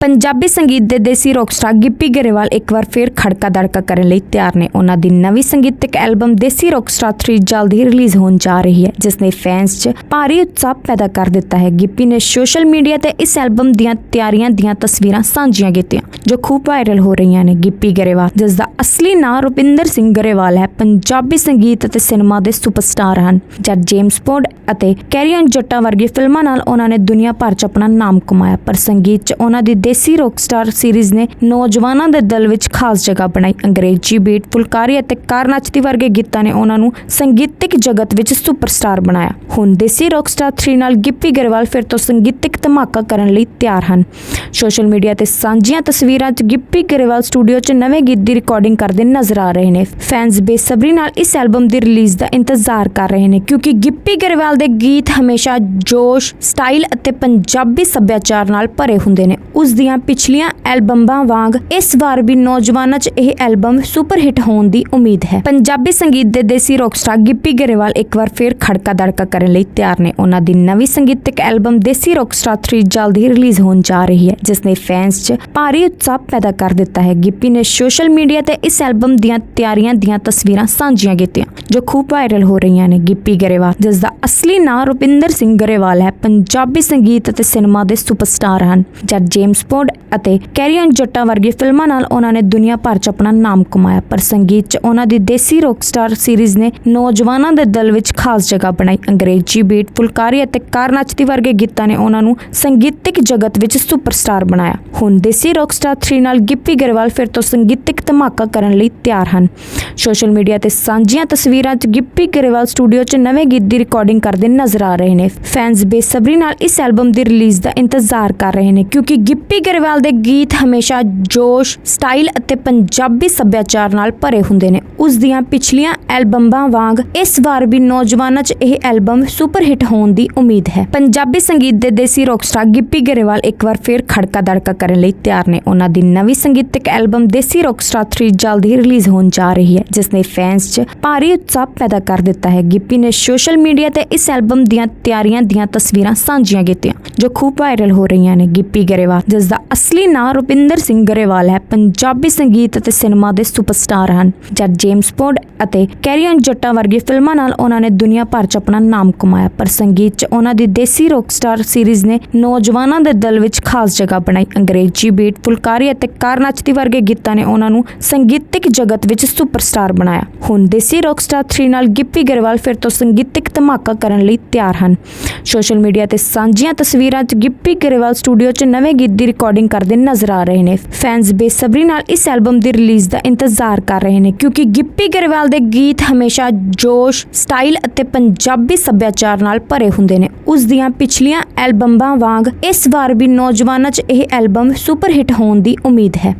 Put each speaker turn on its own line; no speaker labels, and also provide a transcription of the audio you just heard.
ਪੰਜਾਬੀ ਸੰਗੀਤ ਦੇ ਦੇਸੀ rock star Gippy Grewal ਇੱਕ ਵਾਰ ਫਿਰ ਖੜਕਾ ਦੜਕਾ ਕਰਨ ਲਈ ਤਿਆਰ ਨੇ। ਉਹਨਾਂ ਦੀ ਨਵੀਂ ਸੰਗੀਤਿਕ ਐਲਬਮ ਦੇਸੀ ਰੌਕ ਸਟਾਰ 3 ਜਲਦ ਹੀ ਰਿਲੀਜ਼ ਹੋਣ ਜਾ ਰਹੀ ਹੈ ਜਿਸ ਨੇ ਫੈਨਸ 'ਚ ਭਾਰੀ ਉਤਸ਼ਾਹ ਪੈਦਾ ਕਰ ਦਿੱਤਾ ਹੈ। ਗਿੱਪੀ ਨੇ ਸੋਸ਼ਲ ਮੀਡੀਆ ਤੇ ਇਸ ਐਲਬਮ ਦੀਆਂ ਤਿਆਰੀਆਂ ਦੀਆਂ ਤਸਵੀਰਾਂ ਸਾਂਝੀਆਂ ਕੀਤੀਆਂ, ਜੋ ਖੂਬ ਵਾਇਰਲ ਹੋ ਰਹੀਆਂ ਨੇ। ਗਿੱਪੀ ਗਰੇਵਾਲ, ਜਿਸ ਦਾ ਅਸਲੀ ਨਾਮ ਰੁਪਿੰਦਰ ਸਿੰਘ ਗਰੇਵਾਲ ਹੈ, ਪੰਜਾਬੀ ਸੰਗੀਤ ਅਤੇ ਸਿਨੇਮਾ ਦੇ ਸੁਪਰਸਟਾਰ ਹਨ। ਜਦ ਜੇਮਸ ਬੌਂਡ ਅਤੇ ਕੈਰੀਅਨ ਜੱਟਾ ਵਰਗੀ ਫਿਲਮਾਂ ਨਾਲ ਉਹਨਾਂ ਨੇ ਦੁਨੀਆ ਭਰ 'ਚ ਆਪਣਾ ਨਾਮ ਕਮਾਇਆ, ਪਰ ਸੰਗੀਤ 'ਚ ਉਹਨਾਂ ਦੀ ਦੇਸੀ ਰੌਕ ਸਟਾਰ ਸੀਰੀਜ਼ ਨੇ ਨੌਜਵਾਨਾਂ ਦੇ ਦਿਲ ਵਿੱਚ ਖਾਸ ਜਗ੍ਹਾ ਬਣਾਈ। ਅੰਗਰੇਜ਼ੀ ਬੀਟ ਫੁਲਕਾਰੀ ਅਤੇ ਕਾਰ ਵਰਗੇ ਗੀਤਾਂ ਨੇ ਉਹਨਾਂ ਨੂੰ ਸੰਗੀਤਿਕ ਜਗਤ ਵਿੱਚ ਸੁਪਰਸਟਾਰ ਬਣਾਇਆ। ਹੁਣ ਦੇਸੀ ਰੌਕ ਸਟਾਰ 3 ਨਾਲ ਗਿੱਪੀ ਗਰੇਵਾਲ ਫਿਰ ਤੋਂ ਸੰਗੀਤਿਕ ਧਮਾਕਾ ਕਰਨ ਲਈ ਤਿਆਰ ਹਨ। ਸੋਸ਼ਲ ਮੀਡੀਆ ਤੇ ਸਾਂਝੀਆਂ ਤਸਵੀਰਾਂ 'ਚ ਗਿੱਪੀ ਗਰੇਵਾਲ ਸਟੂਡੀਓ 'ਚ ਨਵੇਂ ਗੀਤ ਦੀ ਰਿਕਾਰਡਿੰਗ ਕਰਦੇ ਨਜ਼ਰ ਆ ਰਹੇ ਨੇ। ਫੈਨਸ ਬੇਸਬਰੀ ਨਾਲ ਇਸ ਐਲਬਮ ਦੀ ਰਿਲੀਜ਼ ਦਾ ਇੰਤਜ਼ਾਰ ਕਰ ਰਹੇ ਨੇ, ਕਿਉਂਕਿ ਗਿੱਪੀ ਗਰੇਵਾਲ ਦੇ ਗੀਤ ਹਮੇਸ਼ਾ ਜੋਸ਼, ਸਟਾਈਲ ਅਤੇ ਪੰਜਾਬੀ ਸੱਭਿਆਚਾਰ ਨਾਲ ਭਰੇ ਹੁੰਦੇ ਨੇ। ਉਸ ਦੀਆਂ ਪਿਛਲੀਆਂ ਐਲਬਮਾਂ ਵਾਂਗ ਇਸ ਵਾਰ ਵੀ ਨੌਜਵਾਨਾਂ 'ਚ ਇਹ ਐਲਬਮ ਸੁਪਰ ਹਿੱਟ ਹੋਣ ਦੀ ਉਮੀਦ ਹੈ। ਪੰਜਾਬੀ ਸੰਗੀਤ ਦੇ ਦੇਸੀ ਰੌਕ ਗਿੱਪੀ ਗਰੇਵਾਲ ਇੱਕ ਵਾਰ ਫਿਰ ਖੜਕਾ ਦੜਕਾ ਕਰਨ ਲਈ ਤਿਆਰ ਨੇ। ਉਹਨਾਂ ਦੀ ਨਵੀਂ ਸੰਗੀਤਿਕ ਐਲਬਮ ਦੇਸੀ ਰੌਕ 3 ਜਲਦ ਹੀ ਰਿਲੀਜ਼ ਹੋਣ ਜਾ ਰਹੀ ਹੈ, ਜਿਸ ਨੇ ਫੈਨਸ 'ਚ ਭਾਰੀ ਉਤਸ਼ਾਹ ਪੈਦਾ ਕਰ ਦਿੱਤਾ ਹੈ। ਗਿੱਪੀ ਨੇ ਸੋਸ਼ਲ ਮੀਡੀਆ ਤੇ ਇਸ ਐਲਬਮ ਦੀਆਂ ਤਿਆਰੀਆਂ ਦੀਆਂ ਤਸਵੀਰਾਂ ਸਾਂਝੀਆਂ ਕੀਤੀਆਂ, ਜੋ ਖੂਬ ਵਾਇਰਲ ਹੋ ਰਹੀਆਂ ਨੇ। ਗਿੱਪੀ ਗਰੇਵਾਲ, ਜਿਸ ਦਾ ਅਸਲੀ ਨਾਂ ਰੁਪਿੰਦਰ ਸਿੰਘ ਗਰੇਵਾਲ ਹੈ, ਪੰਜਾਬੀ ਸੰਗੀਤ ਅਤੇ ਸਿਨੇਮਾ ਦੇ ਸੁਪਰਸਟਾਰ ਹਨ ਜਦ ਜੇਮਸ ਬੌਂਡ ਅਤੇ ਕੈਰੀਅਨ ਜੱਟਾ ਵਰਗੀ ਫਿਲਮਾਂ ਨਾਲ ਉਹਨਾਂ ਨੇ ਦੁਨੀਆ ਭਰ 'ਚ ਆਪਣਾ ਨਾਮ ਕਮਾਇਆ। ਪਰ ਸੰਗੀਤ 'ਚ ਉਹਨਾਂ ਦੀ ਦੇਸੀ ਰੌਕ ਸੀਰੀਜ਼ ਨੇ ਨੌਜਵਾਨਾਂ ਦੇ ਦਿਲ ਵਿੱਚ ਖਾਸ ਜਗ੍ਹਾ ਬਣਾਈ। ਅੰਗਰੇਜ਼ੀ ਬੀਟ, ਫੁਲਕਾਰੀ ਅਤੇ ਕਾਰ ਵਰਗੇ ਗੀਤਾਂ ਨੇ ਉਹਨਾਂ ਨੂੰ ਸੰਗੀਤਿਕ ਜਗਤ ਵਿੱਚ ਸੁਪਰਸਟਾਰ ਬਣਾਇਆ। ਹੁਣ ਦੇਸੀ ਰੌਕ 3 ਨਾਲ ਗਿੱਪੀ ਗਰੇਵਾਲ ਫਿਰ ਤੋਂ ਸੰਗੀਤਿਕ ਧਮਾਕਾ ਕਰਨ ਲਈ ਤਿਆਰ ਹਨ। ਸੋਸ਼ਲ ਮੀਡੀਆ ਤੇ ਸਾਂਝੀਆਂ ਤਸਵੀਰਾਂ 'ਚ ਗਿੱਪੀ ਗਰੇਵਾਲ ਸਟੂਡੀਓ 'ਚ ਨਵੇਂ ਗੀਤ ਦੀ ਰਿਕਾਰਡਿੰਗ ਕਰਦੇ ਨਜ਼ਰ ਆ ਰਹੇ ਨੇ। ਫੈਨਸ ਬੇਸਬਰੀ ਨਾਲ ਇਸ ਐਲਬਮ ਦੀ ਰਿਲੀਜ਼ ਦਾ ਇੰਤਜ਼ਾਰ ਕਰ ਰਹੇ ਨੇ, ਕਿਉਂਕਿ ਗਿੱਪੀ ਗਰੇਵਾਲ ਦੇ ਗੀਤ ਹਮੇਸ਼ਾ ਜੋਸ਼, ਸਟਾਈਲ ਅਤੇ ਪੰਜਾਬੀ ਸੱਭਿਆਚਾਰ ਨਾਲ ਭਰੇ ਹੁੰਦੇ ਨੇ। ਉਸ ਦੀਆਂ ਪਿਛਲੀਆਂ ਐਲਬਮਾਂ ਵਾਂਗ ਇਸ ਵਾਰ ਵੀ ਨੌਜਵਾਨਾਂ 'ਚ ਇਹ ਐਲਬਮ ਸੁਪਰ ਹਿੱਟ ਹੋਣ ਦੀ ਉਮੀਦ ਹੈ। ਪੰਜਾਬੀ ਸੰਗੀਤ ਦੇ ਦੇਸੀ ਰੌਕ ਗਿੱਪੀ ਗਰੇਵਾਲ ਇੱਕ ਵਾਰ ਫਿਰ ਖੜਕਾ ਦੜਕਾ ਕਰਨ ਲਈ ਤਿਆਰ ਨੇ। ਉਹਨਾਂ ਦੀ ਨਵੀਂ ਸੰਗੀਤਕ ਐਲਬਮ ਦੇਸੀ ਰੌਕ ਸਟਾਰ 3 ਜਲਦ ਹੀ ਰਿਲੀਜ਼ ਹੋਣ ਜਾ ਰਹੀ ਹੈ, ਜਿਸ ਨੇ ਫੈਨਸ 'ਚ ਭਾਰੀ ਉਤਸ਼ਾਹ ਪੈਦਾ ਕਰ ਦਿੱਤਾ ਹੈ। ਗਿੱਪੀ ਨੇ ਸੋਸ਼ਲ ਮੀਡੀਆ ਤੇ ਇਸ ਐਲਬਮ ਦੀਆਂ ਤਿਆਰੀਆਂ ਦੀਆਂ ਤਸਵੀਰਾਂ ਸਾਂਝੀਆਂ ਕੀਤੀਆਂ, ਜੋ ਖੂਬ ਵਾਇਰਲ ਹੋ ਰਹੀਆਂ ਨੇ। ਗਿੱਪੀ ਗਰੇਵਾਲ, ਜਿਸ ਦਾ ਅਸਲੀ ਨਾਂ ਰੁਪਿੰਦਰ ਸਿੰਘ ਗਰੇਵਾਲ ਹੈ। ਪੰਜਾਬੀ ਸੰਗੀਤ ਅਤੇ ਸਿਨੇਮਾ ਦੇ ਸੁਪਰਸਟਾਰ ਹਨ। ਜਦ ਜੇਮਸ ਬੌਂਡ ਅਤੇ ਕੈਰੀਅਨ ਜੱਟਾ ਵਰਗੀ ਫਿਲਮਾਂ ਨਾਲ ਉਹਨਾਂ ਨੇ ਦੁਨੀਆ ਭਰ 'ਚ ਆਪਣਾ ਨਾਮ ਕਮਾਇਆ, ਪਰ ਸੰਗੀਤ 'ਚ ਉਹਨਾਂ ਦੀ ਦੇਸੀ ਰੌਕ ਸਟਾਰ ਸੀਰੀਜ਼ ਨੇ ਨੌਜਵਾਨਾਂ ਦੇ ਦਿਲ ਵਿੱਚ ਖਾਸ ਜਗ੍ਹਾ ਬਣਾਈ। ਅੰਗਰੇਜ਼ੀ ਬੀਟ ਫੁਲਕਾਰੀ ਅਤੇ ਕਾਰ ਵਰਗੇ ਗੀਤਾਂ ਨੇ ਉਹਨਾਂ ਨੂੰ ਸੰਗੀਤਿਕ ਜਗਤ ਵਿੱਚ ਸੁਪਰਸਟਾਰ ਬਣਾਇਆ। ਹੁਣ ਦੇਸੀ ਰੌਕ ਸਟਾਰ 3 ਨਾਲ ਗਿੱਪੀ ਗਰੇਵਾਲ ਫਿਰ ਤੋਂ ਸੰਗੀਤਿਕ ਧਮਾਕਾ ਕਰਨ ਲਈ ਤਿਆਰ ਹਨ। ਸੋਸ਼ਲ ਮੀਡੀਆ ਤੇ ਸਾਂਝੀਆਂ ਤਸਵੀਰਾਂ 'ਚ ਗਿੱਪੀ ਗਰੇਵਾਲ ਸਟੂਡੀਓ 'ਚ ਨਵੇਂ ਗੀਤ ਦੀ ਰਿਕਾਰਡਿੰਗ ਕਰਦੇ ਨਜ਼ਰ ਆ ਰਹੇ ਨੇ। ਫੈਨਸ ਬੇਸਬਰੀ ਨਾਲ ਇਸ ਐਲਬਮ ਦੀ ਰਿਲੀਜ਼ ਦਾ ਇੰਤਜ਼ਾਰ ਕਰ ਰਹੇ ਨੇ ਕਿਉਂਕਿ ਗਿੱਪੀ ਗਰੇਵਾਲ ਦੇ ਗੀਤ ਹਮੇਸ਼ਾ ਜੋਸ਼ ਸਟਾਈਲ ਅਤੇ ਪੰਜਾਬੀ ਸੱਭਿਆਚਾਰ ਨਾਲ ਭਰੇ ਹੁੰਦੇ ਨੇ। ਉਸ ਦੀਆਂ ਪਿਛਲੀਆਂ ਐਲਬਮਾਂ ਵਾਂਗ ਇਸ ਵਾਰ ਵੀ ਨੌਜਵਾਨਾਂ 'ਚ ਇਹ ਐਲਬਮ ਸੁਪਰ ਹਿੱਟ ਹੋਣ ਦੀ ਉਮੀਦ ਹੈ।